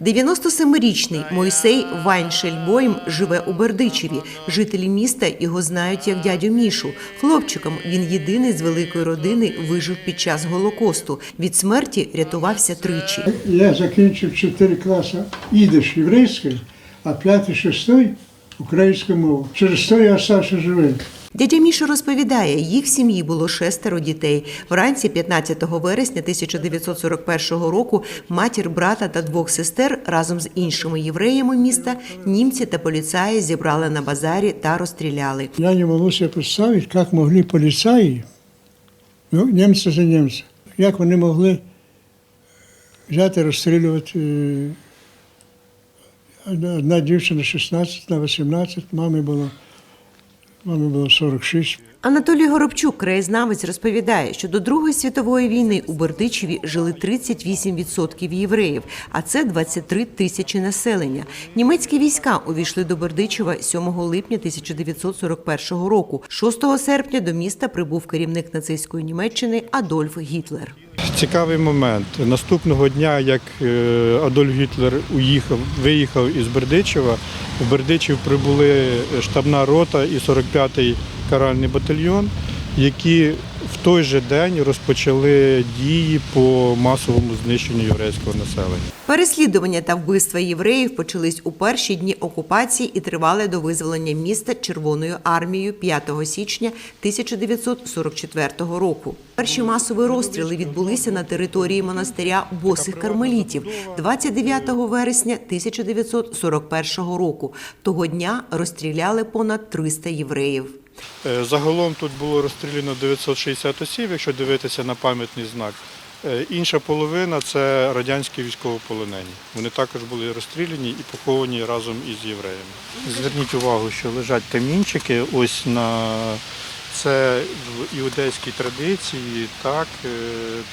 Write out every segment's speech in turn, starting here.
97-річний Мойсей Вайншельбойм живе у Бердичеві. Жителі міста його знають як дядю Мішу. Хлопчиком він єдиний з великої родини вижив під час голокосту. Від смерті рятувався тричі. Я закінчив чотири класи ідиш єврейської, а п'ятий шостий українську мову. Через то я остався живим. Дядя Міша розповідає, їх в сім'ї було шестеро дітей. Вранці 15 вересня 1941 року матір брата та двох сестер разом з іншими євреями міста німці та поліцаї зібрали на базарі та розстріляли. Я не можу себе представити, як могли поліцаї, ну, німці за німця, як вони могли взяти розстрілювати. Одна дівчина 16, на 18, мамі було, мамі було 46. Анатолій Горобчук, краєзнавець, розповідає, що до Другої світової війни у Бердичеві жили 38% євреїв, а це 23 тисячі населення. Німецькі війська увійшли до Бердичева 7 липня 1941 року. 6 серпня до міста прибув керівник нацистської Німеччини Адольф Гітлер. Цікавий момент. Наступного дня, як е, Адольф Гітлер уїхав, виїхав із Бердичева, в Бердичів прибули штабна рота і 45-й каральний батальйон, які в той же день розпочали дії по масовому знищенню єврейського населення. Переслідування та вбивства євреїв почались у перші дні окупації і тривали до визволення міста Червоною армією 5 січня 1944 року. Перші масові розстріли відбулися на території монастиря босих кармелітів 29 вересня 1941 року. Того дня розстріляли понад 300 євреїв. Е, Загалом тут було розстріляно 960 осіб, якщо дивитися на пам'ятний знак. Е, Інша половина це радянські військовополонені. Вони також були розстріляні і поховані разом із євреями. Зверніть увагу, що лежать камінчики ось на це в іудейській традиції. Так, е,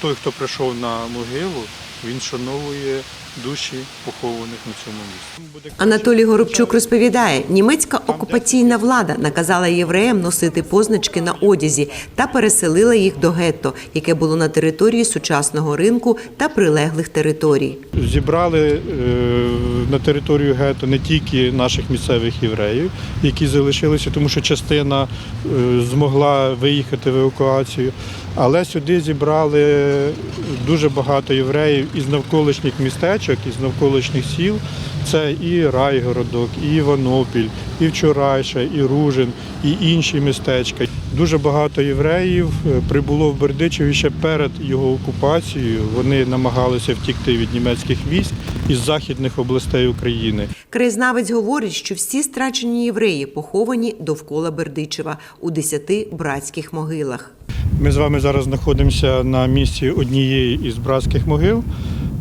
той, хто прийшов на могилу, він шановує душі похованих на цьому місці. Анатолій Горобчук розповідає, німецька окупаційна влада наказала євреям носити позначки на одязі та переселила їх до гетто, яке було на території сучасного ринку та прилеглих територій. Зібрали е, на територію гетто не тільки наших місцевих євреїв, які залишилися, тому що частина е, змогла виїхати в евакуацію, але сюди зібрали дуже багато євреїв із навколишніх містечок, із навколишніх сіл. Це і Райгородок, і Іванопіль, і Вчорайша, і Ружин, і інші містечка. Дуже багато євреїв е, прибуло в Бердичеві ще перед його окупацією. Вони намагалися втікти від німецьких військ із західних областей України. Краєзнавець говорить, що всі страчені євреї поховані довкола Бердичева у десяти братських могилах. Ми з вами зараз знаходимося на місці однієї із братських могил,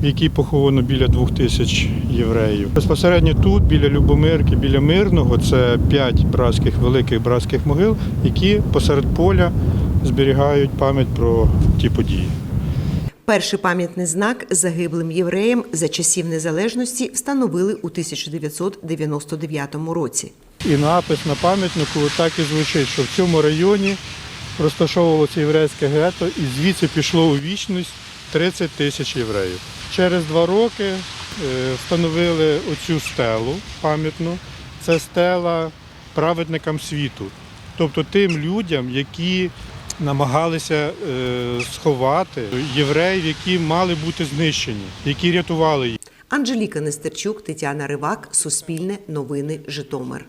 в якій поховано біля двох тисяч євреїв. Безпосередньо тут, біля Любомирки, біля Мирного, це п'ять братських великих братських могил, які посеред поля зберігають пам'ять про ті події. Перший пам'ятний знак загиблим євреям за часів незалежності встановили у 1999 році. І напис на пам'ятнику так і звучить, що в цьому районі розташовувалося єврейське гетто і звідси пішло у вічність 30 тисяч євреїв. Через два роки е, встановили оцю стелу пам'ятну. Це стела праведникам світу, тобто тим людям, які намагалися е, сховати євреїв, які мали бути знищені, які рятували їх. Анжеліка Нестерчук, Тетяна Ривак, Суспільне, Новини, Житомир.